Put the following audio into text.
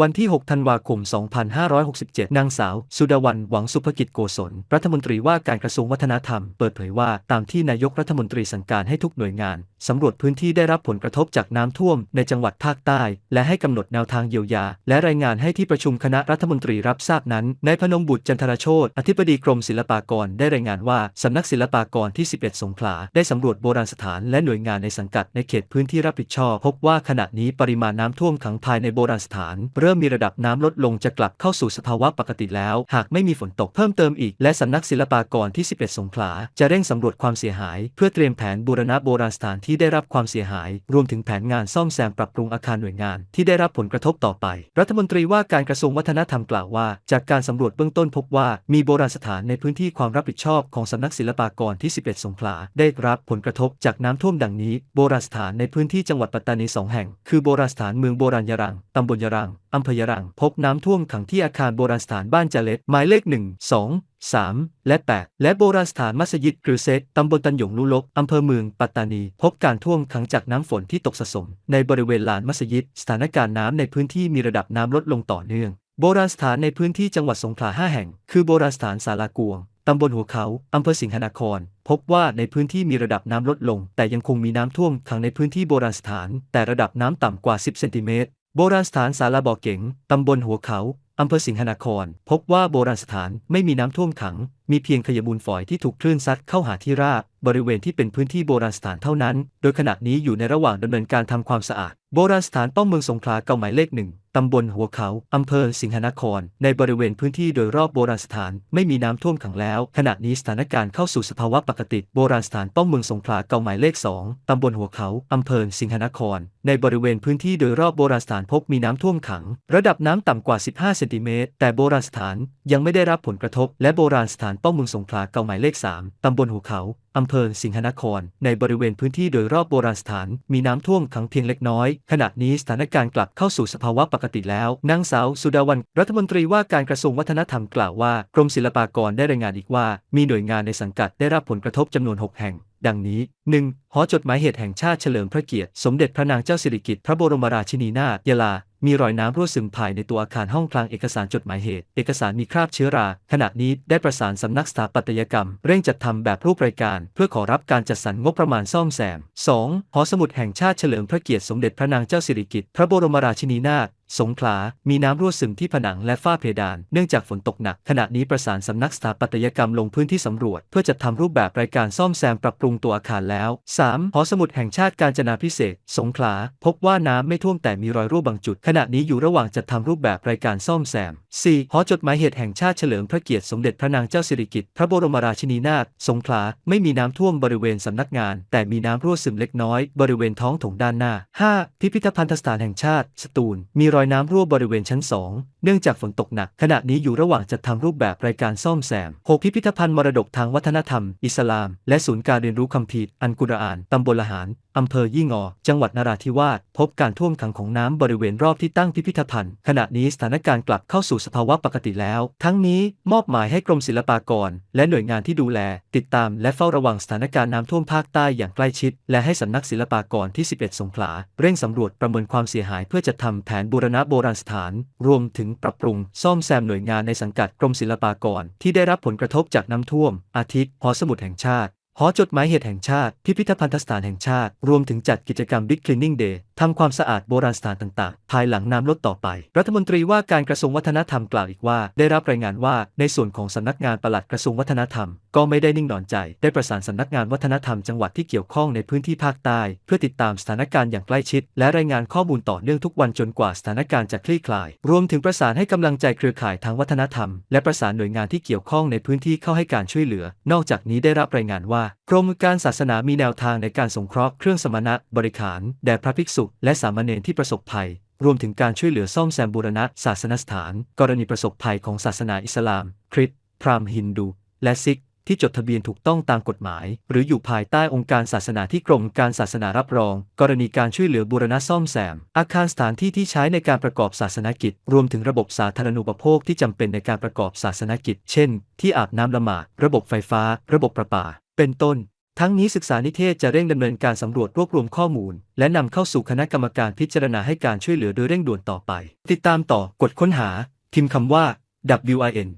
วันที่ 6 ธันวาคม 2567 นางสาว สุดาวัน หวังสุภกิจโกศล รัฐมนตรีว่าการกระทรวงวัฒนธรรม เปิดเผยว่า ตามที่นายกรัฐมนตรีสั่งการให้ทุกหน่วยงาน สำรวจพื้นที่ได้รับผลกระทบจากน้ำท่วมในจังหวัดภาคใต้ และให้กำหนดแนวทางเยียวยา และรายงานให้ที่ประชุมคณะรัฐมนตรีรับทราบนั้นนายพนมบุตรจันทรโชตอธิบดีกรมศิลปากรได้รายงานว่าสำนักศิลปากรที่ 11 สงขลาได้สำรวจโบราณสถานและหน่วยงานในสังกัดในเขตพื้นที่รับผิดชอบ พบว่าขณะนี้ปริมาณน้ำท่วมขังภายในโบราณสถาน เริ่มมีระดับน้ำลดลงจะกลับเข้าสู่สภาวะปกติแล้ว หากไม่มีฝนตกเพิ่มเติมอีก และสำนักศิลปากรที่ 11 สงขลาจะเร่งสำรวจความเสียหาย เพื่อเตรียมแผนบูรณะโบราณสถานที่ได้รับความเสียหาย รวมถึงแผนงานซ่อมแซมปรับปรุงอาคารหน่วยงานที่ได้รับผลกระทบต่อไป รัฐมนตรีว่าการกระทรวงวัฒนธรรมกล่าวว่า จากการสำรวจเบื้องต้นพบว่ามีโบราณสถานในพื้นที่ความรับผิดชอบของสำนักศิลปากรที่ 11 สงขลาได้รับผลกระทบจากน้ำท่วมดังนี้ โบราณสถานในพื้นที่จังหวัดปัตตานีสองแห่ง คือโบราณสถานเมืองโบราณยรังตำบลยรังอำเภอยรัง พบน้ำท่วมขังที่อาคารโบราณสถานบ้านจาเล็ดหมายเลข 1 2 3 และ 8 และโบราณสถานมัสยิดกรือเซตตำบลตันหยงลุลก อำเภอเมืองปัตตานี พบการท่วมขังจากน้ำฝนที่ตกสะสม ในบริเวณลานมัสยิด สถานการณ์น้ำในพื้นที่มีระดับน้ำลดลงต่อเนื่อง โบราณสถานในพื้นที่จังหวัดสงขลา 5 แห่ง คือโบราณสถานสารากวงตำบลหัวเขา อำเภอสิงหนคร พบว่าในพื้นที่มีระดับน้ำลดลง แต่ยังคงมีน้ำท่วมขังในพื้นที่โบราณสถาน แต่ระดับน้ำต่ำกว่า 10 เซนติเมตร โบราณสถานสาราบ่อเก๋ง ตำบลหัวเขา อำเภอสิงหนคร พบว่าโบราณสถานไม่มีน้ำท่วมขัง มีเพียงขยะมูลฝอยที่ถูกคลื่นซัดเข้าหาที่ราบบริเวณที่เป็นพื้นที่โบราณสถานเท่านั้น โดยขณะนี้อยู่ในระหว่างดำเนินการทำความสะอาด โบราณสถานป้อมเมืองสงขลาเก่าหมายเลขหนึ่งตำบลหัวเขา อำเภอสิงหนคร ในบริเวณพื้นที่โดยรอบโบราณสถานไม่มีน้ำท่วมขังแล้ว ขณะนี้สถานการณ์เข้าสู่สภาวะปกติ โบราณสถานป้อมเมืองสงขลาเก่าหมายเลข2ตำบลหัวเขา อำเภอสิงหนคร ในบริเวณพื้นที่โดยรอบโบราณสถานพบมีน้ำท่วมขัง ระดับน้ำต่ำกว่า 15 เซนติเมตร แต่โบราณสถานยังไม่ได้รับผลกระทบ และโบราณสถานป้อมเมืองสงขลาเก่าหมายเลข3ตำบลหัวเขาอำเภอสิงหนคร ในบริเวณพื้นที่โดยรอบโบราณสถาน มีน้ำท่วมขังเพียงเล็กน้อยขณะนี้สถานการณ์กลับเข้าสู่สภาวะปกติแล้ว นางสาวสุดาวัน รัฐมนตรีว่าการกระทรวงวัฒนธรรมกล่าวว่ากรมศิลปากรได้รายงานอีกว่า มีหน่วยงานในสังกัดได้รับผลกระทบจำนวน 6 แห่งดังนี้ 1. หอจดหมายเหตุแห่งชาติเฉลิมพระเกียรติ สมเด็จพระนางเจ้าสิริกิติ์พระบรมราชินีนาถยะลา มีรอยน้ำรั่วซึมภายในตัวอาคารห้องกลางเอกสารจดหมายเหตุ เอกสารมีคราบเชื้อรา ขณะนี้ได้ประสานสำนักสถาปัตยกรรม เร่งจัดทำแบบรูปรายการ เพื่อขอรับการจัดสรรงบประมาณซ่อมแซม 2. หอสมุดแห่งชาติเฉลิมพระเกียรติสมเด็จพระนางเจ้าสิริกิติ์พระบรมราชินีนาถสงขลา มีน้ำรั่วซึมที่ผนังและฝ้าเพดาน เนื่องจากฝนตกหนัก ขณะนี้ประสานสำนักสถาปัตยกรรมลงพื้นที่สำรวจ เพื่อจัดทำรูปแบบรายการซ่อมแซมปรับปรุงตัวอาคารแล้ว 3. หอสมุดแห่งชาติการจนาพิเศษ สงขลา พบว่าน้ำไม่ท่วมแต่มีรอยรั่วบางจุดขณะนี้อยู่ระหว่างจัดทำรูปแบบรายการซ่อมแซม 4. หอจดหมายเหตุแห่งชาติเฉลิมพระเกียรติสมเด็จพระนางเจ้าสิริกิติ์พระบรมราชินีนาถสงขลาไม่มีน้ำท่วมบริเวณสำนักงาน แต่มีน้ำรั่วซึมเล็กน้อย บริเวณท้องถงด้านหน้า 5. พิพิธภัณฑสถานแห่งชาติ สตูล มีรอยน้ำรั่วบริเวณชั้น 2 เนื่องจากฝนตกหนัก ขณะนี้อยู่ระหว่างจัดทำรูปแบบรายการซ่อมแซม 6. พิพิธภัณฑ์มรดกทางวัฒนธรรม อิสลาม และศูนย์การเรียนรู้คัมภีร์อันกุรอานตำบลละหาร อำเภอยี่งอ จังหวัดนราธิวาส พบการท่วมขังของน้ำบริเวณรอบที่ตั้งพิพิธภัณฑ์ ขณะนี้สถานการณ์กลับเข้าสู่สภาวะปกติแล้ว ทั้งนี้มอบหมายให้กรมศิลปากร และหน่วยงานที่ดูแล ติดตามและเฝ้าระวังสถานการณ์น้ำท่วมภาคใต้อย่างใกล้ชิด และให้สำนักศิลปากรที่ 11 สงขลา เร่งสำรวจประเมินความเสียหาย เพื่อจัดทำแผนบูรณะโบราณสถาน รวมถึงปรับปรุง ซ่อมแซมหน่วยงานในสังกัดกรมศิลปากร ที่ได้รับผลกระทบจากน้ำท่วม อาทิหอสมุดแห่งชาติ หอจดหมายเหตุแห่งชาติ พิพิธภัณฑสถานแห่งชาติ รวมถึงจัดกิจกรรม Big Cleaning Day ทำความสะอาดโบราณสถานต่างๆ ภายหลังน้ำลดต่อไป รัฐมนตรีว่าการกระทรวงวัฒนธรรมกล่าวอีกว่า ได้รับรายงานว่า ในส่วนของสำนักงานปลัดกระทรวงวัฒนธรรม ก็ไม่ได้นิ่งนอนใจ ได้ประสานสำนักงานวัฒนธรรมจังหวัดที่เกี่ยวข้องในพื้นที่ภาคใต้ เพื่อติดตามสถานการณ์อย่างใกล้ชิด และรายงานข้อมูลต่อเนื่องทุกวันจนกว่าสถานการณ์จะคลี่คลาย รวมถึงประสานให้กำลังใจเครือข่ายทางวัฒนธรรม และประสานหน่วยงานที่เกี่ยวข้องในพื้นที่เข้าให้การช่วยเหลือ นอกจากนี้ได้รับรายงานว่ากรมการศาสนามีแนวทางในการสงเคราะห์เครื่องสมณะบริขารแด่พระภิกษุ และสามเณรที่ประสบภัยรวมถึงการช่วยเหลือซ่อมแซมบูรณะศาสนสถาน กรณีประสบภัยของศาสนาอิสลาม คริสต์พราหมณ์ฮินดู และซิก ที่จดทะเบียนถูกต้องตามกฎหมาย หรืออยู่ภายใต้องค์การศาสนาที่กรมการศาสนารับรอง กรณีการช่วยเหลือบูรณะซ่อมแซม อาคารสถานที่ที่ใช้ในการประกอบศาสนกิจ รวมถึงระบบสาธารณูปโภคที่จำเป็นในการประกอบศาสนกิจ เช่น ที่อาบน้ำละหมาด ระบบไฟฟ้า ระบบประปา เป็นต้น ทั้งนี้ศึกษานิเทศจะเร่งดำเนินการสำรวจรวบรวมข้อมูล และนำเข้าสู่คณะกรรมการพิจารณาให้การช่วยเหลือโดยเร่งด่วนต่อไป ติดตามต่อกดค้นหาพิมพ์คำว่า WIN